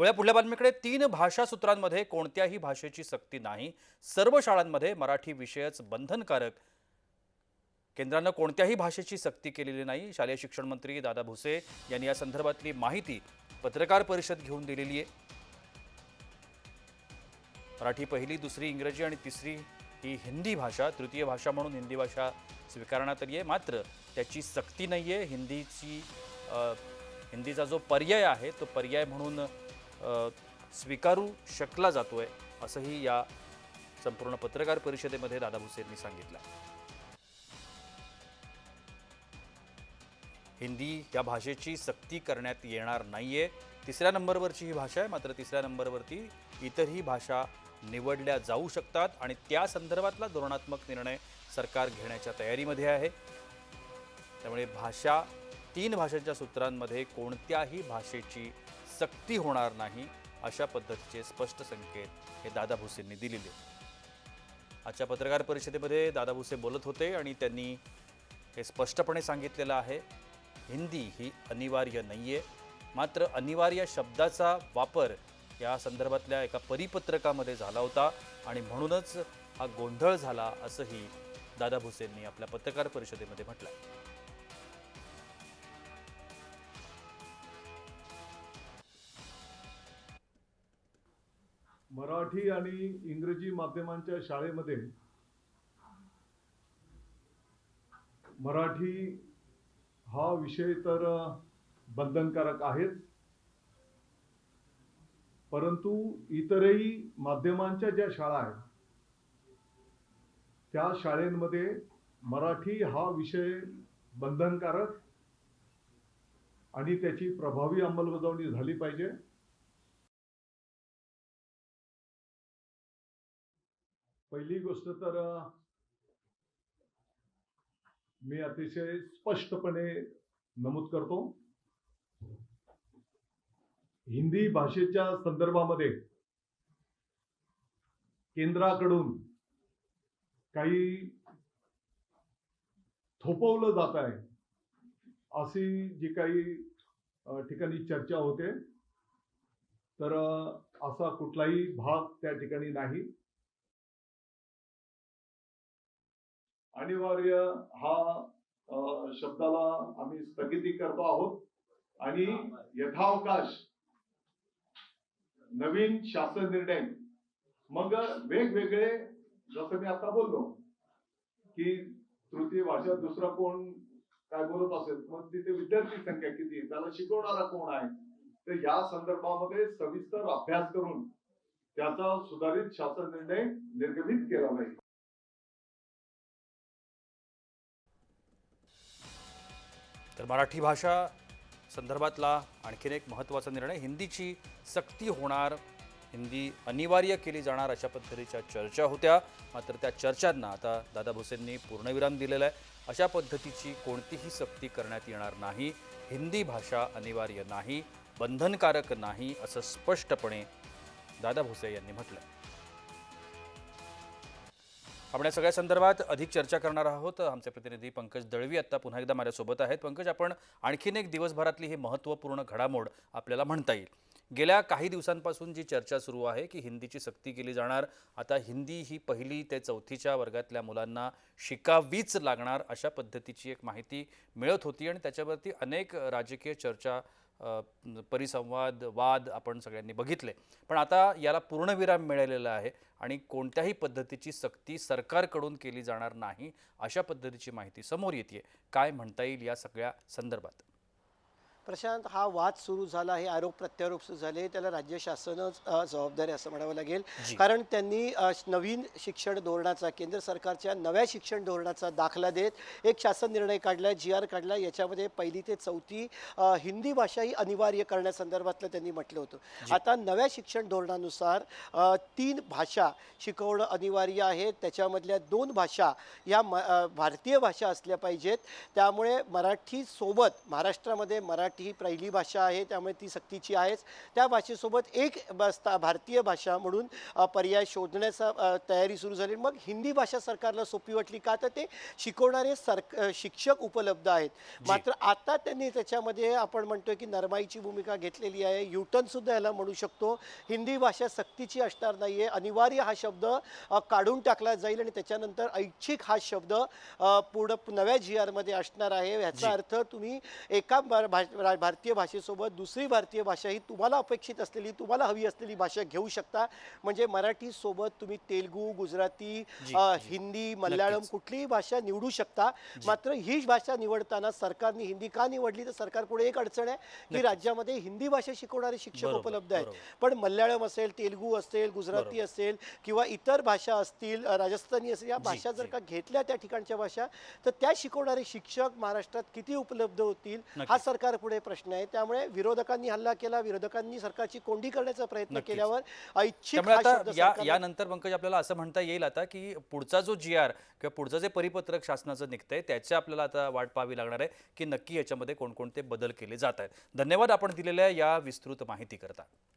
वळ्या पुढल्या बातमीकडे तीन भाषा सूत्रांमध्ये कोणत्याही भाषेची सक्ती नाही. सर्व शाळांमध्ये मराठी विषयच बंधनकारक. केंद्रानं कोणत्याही भाषेची सक्ती केलेली नाही. शालेय शिक्षण मंत्री दादा भुसे यांनी या संदर्भातली माहिती पत्रकार परिषद घेऊन दिलेली आहे. मराठी पहिली दुसरी इंग्रजी आणि तिसरी ही हिंदी भाषा तृतीय भाषा म्हणून हिंदी भाषा स्वीकारण्यात आली आहे. मात्र त्याची सक्ती नाही आहे हिंदीची हिंदीचा जो पर्याय आहे तो पर्याय म्हणून स्वीकारू शकला जातो आहे असंही या संपूर्ण पत्रकार परिषदेमध्ये दादा भुसे यांनी सांगितलं. हिंदी या भाषेची सक्ती करण्यात येणार नाही आहे तिसऱ्या नंबरवरची ही भाषा आहे मात्र तिसऱ्या नंबरवरती इतरही भाषा निवडल्या जाऊ शकतात आणि त्या संदर्भातला धोरणात्मक निर्णय सरकार घेण्याच्या तयारीमध्ये आहे. त्यामुळे भाषा तीन भाषांच्या सूत्रांमध्ये कोणत्याही भाषेची सक्ती होणार नाही अशा पद्धतीचे स्पष्ट संकेत हे दादा भुसेंनी दिलेले आजच्या पत्रकार परिषदेमध्ये दादा भुसे बोलत होते आणि त्यांनी हे स्पष्टपणे सांगितलेलं आहे हिंदी ही अनिवार्य नाही आहे मात्र अनिवार्य शब्दाचा वापर या संदर्भातल्या एका परिपत्रकामध्ये झाला होता आणि म्हणूनच हा गोंधळ झाला असंही दादा भुसेंनी आपल्या पत्रकार परिषदेमध्ये म्हटलं मराठी आणि इंग्रजी माध्यमांच्या शाळेमध्ये मराठी हा विषय तर बंधनकारक आहेच. परंतु इतरही माध्यमांच्या ज्या शाळा आहेत त्या शाळेमध्ये मराठी हा विषय बंधनकारक आणि त्याची प्रभावी अंमलबजावणी झाली पाहिजे. पहिली गोष्ट तर मी अतिशय स्पष्टपणे नमूद करतो. हिंदी भाषेच्या संदर्भामध्ये केंद्राकडून काही थोपवलं जात आहे अशी जी काही ठिकाणी चर्चा होते तर असा कुठलाही भाग त्या ठिकाणी नाही. अनिवार्य हा शब्दाला आम्ही स्थगिती करतो आहोत. आणि यथावकाश नवीन शासन निर्णय मग वेगवेगळे जसं मी आता बोललो की तृतीय भाषा दुसरा कोण काय बोलत असेल मग तिथे विद्यार्थी संख्या किती त्याला शिकवणारा कोण आहे? तर या संदर्भामध्ये सविस्तर अभ्यास करून त्याचा सुधारित शासन निर्णय निर्गमित केला पाहिजे तर मराठी भाषा संदर्भातला आणखीन एक महत्त्वाचा निर्णय हिंदीची सक्ती होणार. हिंदी अनिवार्य केली जाणार अशा पद्धतीच्या चर्चा होत्या. मात्र त्या चर्चांना आता दादा भुसेंनी पूर्णविराम दिलेला आहे. अशा पद्धतीची कोणतीही सक्ती करण्यात येणार नाही. हिंदी भाषा अनिवार्य नाही बंधनकारक नाही असं स्पष्टपणे दादा भुसे यांनी म्हटलं आपण या सगळ्या संदर्भात अधिक चर्चा करणार आहोत. आमचे प्रतिनिधी पंकज दळवी आता पुन्हा एकदा माझ्यासोबत आहेत. पंकज आपण आणखीन एक दिवसभरातली ही महत्त्वपूर्ण घडामोड आपल्याला म्हणता येईल. गेल्या काही दिवसांपासून जी चर्चा सुरू आहे की हिंदीची सक्ती केली जाणार आता हिंदी ही पहिली ते चौथीच्या वर्गातल्या मुलांना शिकावीच लागणार अशा पद्धतीची एक माहिती मिळत होती आणि त्याच्यावरती अनेक राजकीय चर्चा परिसंवाद वाद आपण सगळ्यांनी बघितले. पण आता याला पूर्णविराम मिळालेला आहे आणि कोणत्याही पद्धतीची सक्ती सरकारकडून केली जाणार नाही अशा पद्धतीची माहिती समोर येते काय म्हणता येईल या सगळ्या संदर्भात? प्रशांत हा वाद सुरू झाला आहे आरोप प्रत्यारोप सुरू झाले त्याला राज्य शासनच जबाबदार असं म्हणावं लागेल. कारण त्यांनी नवीन शिक्षण धोरणाचा केंद्र सरकारच्या नव्या शिक्षण धोरणाचा दाखला देत एक शासन निर्णय काढला जी आर काढला याच्यामध्ये पहिली ते चौथी हिंदी भाषा ही अनिवार्य करण्यासंदर्भातलं त्यांनी म्हटलं होतं. आता नव्या शिक्षण धोरणानुसार तीन भाषा शिकवणं अनिवार्य आहे. त्याच्यामधल्या दोन भाषा या भारतीय भाषा असल्या पाहिजेत. त्यामुळे मराठीसोबत महाराष्ट्रामध्ये मराठी मराठी ही पहिली भाषा आहे त्यामुळे ती सक्तीची आहेच. त्या भाषेसोबत एक बसता भारतीय भाषा म्हणून पर्याय शोधण्याचा तयारी सुरू झाली. मग हिंदी भाषा सरकारला सोपी वाटली का? तर ते शिकवणारे सरक शिक्षक उपलब्ध आहेत. मात्र आता त्यांनी त्याच्यामध्ये आपण म्हणतोय की नरमाईची भूमिका घेतलेली आहे. युटर्न सुद्धा याला म्हणू शकतो. हिंदी भाषा सक्तीची असणार नाहीये. अनिवार्य हा शब्द काढून टाकला जाईल आणि त्याच्यानंतर ऐच्छिक हा शब्द पुढं नव्या जी आरमध्ये असणार आहे. जी. याचा अर्थ तुम्ही एका रा- भारतीय भाषेसोबत दुसरी भारतीय भाषा ही तुम्हाला अपेक्षित असलेली तुम्हाला हवी असलेली भाषा घेऊ शकता म्हणजे मराठी सोबत तुम्ही तेलगू गुजराती. हिंदी मल्याळम. कुठलीही भाषा निवडू शकता मात्र ही भाषा निवडताना सरकारने हिंदी का निवडली तर सरकार पुढे एक अडचण आहे की. राज्यामध्ये हिंदी भाषा शिकवणारे शिक्षक उपलब्ध आहेत. पण मल्याळम असेल तेलगू असेल गुजराती. असेल किंवा इतर भाषा असतील राजस्थानी असेल या भाषा जर. का घेतल्या त्या ठिकाणच्या भाषा तर त्या शिकवणारे शिक्षक महाराष्ट्रात किती उपलब्ध होतील हा. सरकार पुढे प्रश्न आहे. त्यामुळे विरोधकांनी हल्ला केला. विरोधकांनी सरकारची कोंडी करण्याचा प्रयत्न. केल्यावर ऐच्छिक यानंतर पंकज आपल्याला असं म्हणता येईल आता की पुढचा जो जी आर किंवा पुढचं जे परिपत्रक शासनाचं निघतंय त्याची आपल्याला आता वाट पाहावी लागणार आहे की नक्की याच्यामध्ये कोणकोणते बदल केले जात आहेत. धन्यवाद आपण दिलेल्या या विस्तृत माहिती करता